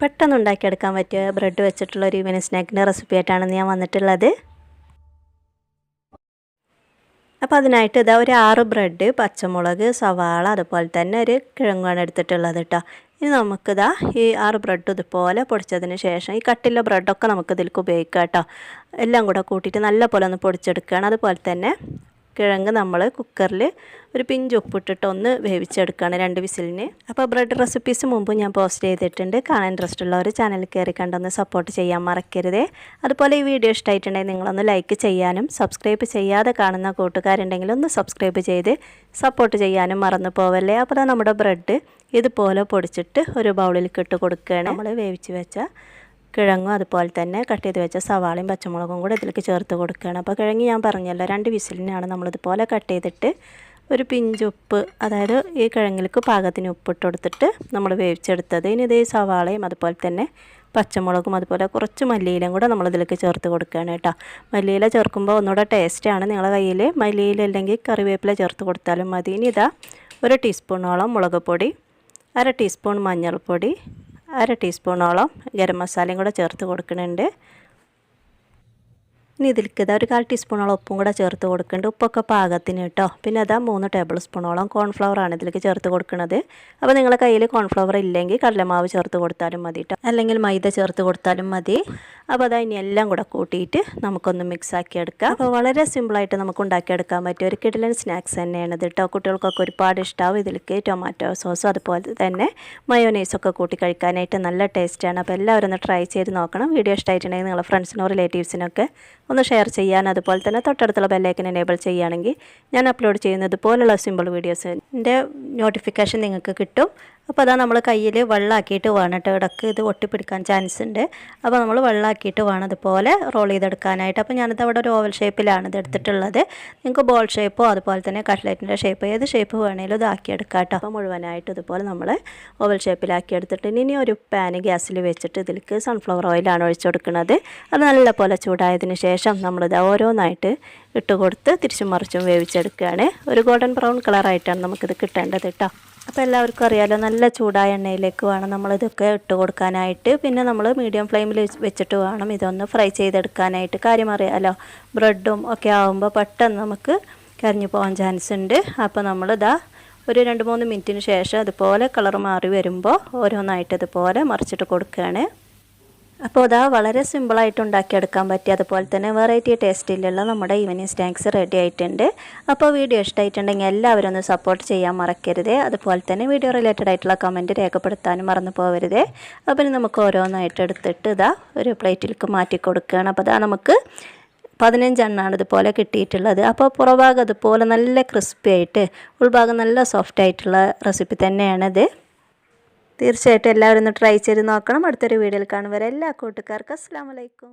പെട്ടെന്ന് ഉണ്ടാക്കിയെടുക്കാൻ പറ്റിയ ബ്രെഡ് വെച്ചിട്ടുള്ള ഒരു ഈവനിങ് സ്നാക്കിന്റെ റെസിപ്പി ആയിട്ടാണ് ഞാൻ വന്നിട്ടുള്ളത്. അപ്പോൾ അതിനായിട്ട് ഇതാ ഒരു ആറ് ബ്രെഡ് പച്ചമുളക് സവാള അതുപോലെ തന്നെ ഒരു കിഴങ്ങാണ് എടുത്തിട്ടുള്ളത് കേട്ടോ ഇനി നമുക്കിതാ ഈ ആറ് ബ്രെഡ് ഇതുപോലെ പൊടിച്ചതിന് ശേഷം ഈ കട്ടിലെ ബ്രെഡൊക്കെ നമുക്ക് ഇതിലേക്ക് ഉപയോഗിക്കാം കേട്ടോ എല്ലാം കൂടെ കൂട്ടിയിട്ട് നല്ല പോലെ ഒന്ന് പൊടിച്ചെടുക്കുകയാണ്. അതുപോലെ തന്നെ കിഴങ്ങ് നമ്മൾ കുക്കറിൽ ഒരു പിഞ്ച് ഉപ്പിട്ടിട്ട് ഒന്ന് വേവിച്ചെടുക്കുകയാണ് രണ്ട് വിസിലിന്. അപ്പോൾ ബ്രെഡ് റെസിപ്പീസ് മുമ്പ് ഞാൻ പോസ്റ്റ് ചെയ്തിട്ടുണ്ട്. കാണാൻ ഇൻട്രസ്റ്റ് ഉള്ളവർ ചാനൽ കയറി കണ്ടൊന്ന് സപ്പോർട്ട് ചെയ്യാൻ മറക്കരുതേ. അതുപോലെ ഈ വീഡിയോ ഇഷ്ടമായിട്ടുണ്ടെങ്കിൽ നിങ്ങളൊന്ന് ലൈക്ക് ചെയ്യാനും സബ്സ്ക്രൈബ് ചെയ്യാതെ കാണുന്ന കൂട്ടുകാരുണ്ടെങ്കിൽ ഒന്ന് സബ്സ്ക്രൈബ് ചെയ്ത് സപ്പോർട്ട് ചെയ്യാനും മറന്നു പോവല്ലേ. അപ്പോൾ നമ്മുടെ ബ്രെഡ് ഇതുപോലെ പൊടിച്ചിട്ട് ഒരു ബൗളിലേക്ക് ഇട്ട് കൊടുക്കുകയാണ്. നമ്മൾ വേവിച്ച് വെച്ച കിഴങ്ങും അതുപോലെ തന്നെ കട്ട് ചെയ്ത് വെച്ച സവാളയും പച്ചമുളകും കൂടെ ഇതിലേക്ക് ചേർത്ത് കൊടുക്കുകയാണ്. അപ്പോൾ കിഴങ്ങ് ഞാൻ പറഞ്ഞല്ലോ രണ്ട് വിസിലിനാണ് നമ്മളിതുപോലെ കട്ട് ചെയ്തിട്ട് ഒരു പിഞ്ച് ഉപ്പ് അതായത് ഈ കിഴങ്ങിലേക്ക് പാകത്തിന് ഉപ്പിട്ട് കൊടുത്തിട്ട് നമ്മൾ വേവിച്ചെടുത്തത്. ഇനി ഇതേ സവാളയും അതുപോലെ തന്നെ പച്ചമുളകും അതുപോലെ കുറച്ച് മല്ലിയിലയും കൂടെ നമ്മളിതിലേക്ക് ചേർത്ത് കൊടുക്കുകയാണ് കേട്ടോ. മല്ലിയില ചേർക്കുമ്പോൾ ഒന്നുകൂടെ ടേസ്റ്റാണ് നിങ്ങളുടെ കയ്യിൽ മല്ലിയില അല്ലെങ്കിൽ കറിവേപ്പില ചേർത്ത് കൊടുത്താലും മതി. ഇനി ഇതാ ഒരു ടീസ്പൂണോളം മുളക് പൊടി അര ടീസ്പൂൺ മഞ്ഞൾപ്പൊടി അര ടീസ്പൂണോളം ഗരം മസാലയും കൂടെ ചേർത്ത് കൊടുക്കുന്നുണ്ട്. ഇനി ഇതിലേക്ക് ഇതാ ഒരു കാൽ ടീസ്പൂണോളം ഉപ്പും കൂടെ ചേർത്ത് കൊടുക്കുന്നുണ്ട്. ഉപ്പൊക്കെ പാകത്തിന് കേട്ടോ. പിന്നെ അതാ മൂന്ന് ടേബിൾ സ്പൂണോളം കോൺഫ്ലവർ ആണ് ഇതിലേക്ക് ചേർത്ത് കൊടുക്കുന്നത്. അപ്പോൾ നിങ്ങളുടെ കയ്യിൽ കോൺഫ്ലവർ ഇല്ലെങ്കിൽ കടലമാവ് ചേർത്ത് കൊടുത്താലും മതി കേട്ടോ. അല്ലെങ്കിൽ മൈദ ചേർത്ത് കൊടുത്താലും മതി. അപ്പോൾ അതാ ഇനി എല്ലാം കൂടെ കൂട്ടിയിട്ട് നമുക്കൊന്ന് മിക്സ് ആക്കി എടുക്കാം. അപ്പോൾ വളരെ സിമ്പിളായിട്ട് നമുക്ക് ഉണ്ടാക്കിയെടുക്കാൻ പറ്റിയ ഒരു കിടലൻ സ്നാക്സ് തന്നെയാണ് ഇത് കേട്ടോ. കുട്ടികൾക്കൊക്കെ ഒരുപാട് ഇഷ്ടമാവും ഇതിലേക്ക് ടൊമാറ്റോ സോസും അതുപോലെ തന്നെ മയോനൈസൊക്കെ കൂട്ടി കഴിക്കാനായിട്ട് നല്ല ടേസ്റ്റാണ് അപ്പോൾ എല്ലാവരും ഒന്ന് ട്രൈ ചെയ്ത് നോക്കണം. വീഡിയോ ഇഷ്ടമായിട്ടുണ്ടെങ്കിൽ നിങ്ങളുടെ ഫ്രണ്ട്സിനോ റിലേറ്റീവ്സിനൊക്കെ ഒന്ന് ഷെയർ ചെയ്യാൻ അതുപോലെ തന്നെ തൊട്ടടുത്തുള്ള ബെല്ലൈക്കൻ എനേബിൾ ചെയ്യുകയാണെങ്കിൽ ഞാൻ അപ്ലോഡ് ചെയ്യുന്നത് പോലുള്ള സിമ്പിൾ വീഡിയോസിന്റെ നോട്ടിഫിക്കേഷൻ നിങ്ങൾക്ക് കിട്ടും. അപ്പോൾ അതാ നമ്മൾ കയ്യിൽ വെള്ളമാക്കിയിട്ട് വേണം കേട്ടോ ഇടയ്ക്ക് ഇത് ഒട്ടിപ്പിടിക്കാൻ ചാൻസ് ഉണ്ട് അപ്പോൾ നമ്മൾ വെള്ളമാക്കിയിട്ട് വേണം ഇതുപോലെ റോൾ ചെയ്തെടുക്കാനായിട്ട്. അപ്പോൾ ഞാനിത് അവിടെ ഒരു ഓവൽ ഷേപ്പിലാണ് ഇത് എടുത്തിട്ടുള്ളത്. നിങ്ങൾക്ക് ബോൾ ഷേപ്പോ അതുപോലെ തന്നെ കട്ട്ലറ്റിന്റെ ഷേപ്പ് ഏത് ഷേപ്പ് വേണേലും എടുക്കാം കേട്ടോ അപ്പോൾ മുഴുവനായിട്ട് ഇതുപോലെ നമ്മൾ ഓവൽ ഷേപ്പിലാക്കി എടുത്തിട്ട് ഇനി ഒരു പാന് ഗ്യാസിൽ വെച്ചിട്ട് ഇതിലേക്ക് സൺഫ്ലവർ ഓയിലാണ് ഒഴിച്ചു കൊടുക്കുന്നത്. അത് നല്ലപോലെ ചൂടായതിന് ശേഷം നമ്മളിത് ഓരോന്നായിട്ട് ഇട്ട് കൊടുത്ത് തിരിച്ചും മറിച്ചും വേവിച്ചെടുക്കുകയാണ്. ഒരു ഗോൾഡൻ ബ്രൗൺ കളറായിട്ടാണ് നമുക്കിത് കിട്ടേണ്ടത് കേട്ടോ അപ്പോൾ എല്ലാവർക്കും അറിയാലോ നല്ല ചൂടായ എണ്ണയിലേക്ക് വേണം നമ്മളിതൊക്കെ ഇട്ട് കൊടുക്കാനായിട്ട്. പിന്നെ നമ്മൾ മീഡിയം ഫ്ലെയിമിൽ വെച്ചിട്ട് വേണം ഇതൊന്ന് ഫ്രൈ ചെയ്തെടുക്കാനായിട്ട്. കാര്യം അറിയാലോ ബ്രെഡും ഒക്കെ ആകുമ്പോൾ പെട്ടെന്ന് നമുക്ക് കരിഞ്ഞു പോകാൻ ചാൻസ് ഉണ്ട്. അപ്പോൾ നമ്മളിതാ ഒരു രണ്ട് മൂന്ന് മിനിറ്റിന് ശേഷം അതുപോലെ കളർ മാറി വരുമ്പോൾ ഓരോന്നായിട്ട് ഇതുപോലെ മറിച്ചിട്ട് കൊടുക്കുകയാണ് അപ്പോൾ അതാ വളരെ സിമ്പിളായിട്ട് ഉണ്ടാക്കിയെടുക്കാൻ പറ്റി അതുപോലെ തന്നെ വെറൈറ്റി ടേസ്റ്റിലുള്ള നമ്മുടെ ഈവനിങ് സ്നാക്സ് റെഡി ആയിട്ടുണ്ട്. അപ്പോൾ വീഡിയോ ഇഷ്ടമായിട്ടുണ്ടെങ്കിൽ എല്ലാവരും ഒന്ന് സപ്പോർട്ട് ചെയ്യാൻ മറക്കരുത്. അതുപോലെ തന്നെ വീഡിയോ റിലേറ്റഡ് ആയിട്ടുള്ള കമന്റ് രേഖപ്പെടുത്താനും മറന്നു പോകരുത് അപ്പോൾ നമുക്ക് ഓരോന്നായിട്ട് എടുത്തിട്ട് ഇതാ ഒരു പ്ലേറ്റിലേക്ക് മാറ്റി കൊടുക്കുകയാണ്. അപ്പോൾ അതാ നമുക്ക് പതിനഞ്ചെണ്ണമാണ് ഇതുപോലെ കിട്ടിയിട്ടുള്ളത്. അപ്പോൾ പുറഭാഗം അതുപോലെ നല്ല ക്രിസ്പി ആയിട്ട് ഉൾഭാഗം നല്ല സോഫ്റ്റ് ആയിട്ടുള്ള റെസിപ്പി തന്നെയാണിത്. തീർച്ചയായിട്ടും എല്ലാവരും ഒന്ന് ട്രൈ ചെയ്ത് നോക്കണം. അടുത്തൊരു വീഡിയോയിൽ കാണുവരെ എല്ലാ കൂട്ടുകാർക്കും അസ്സാം വലൈക്കും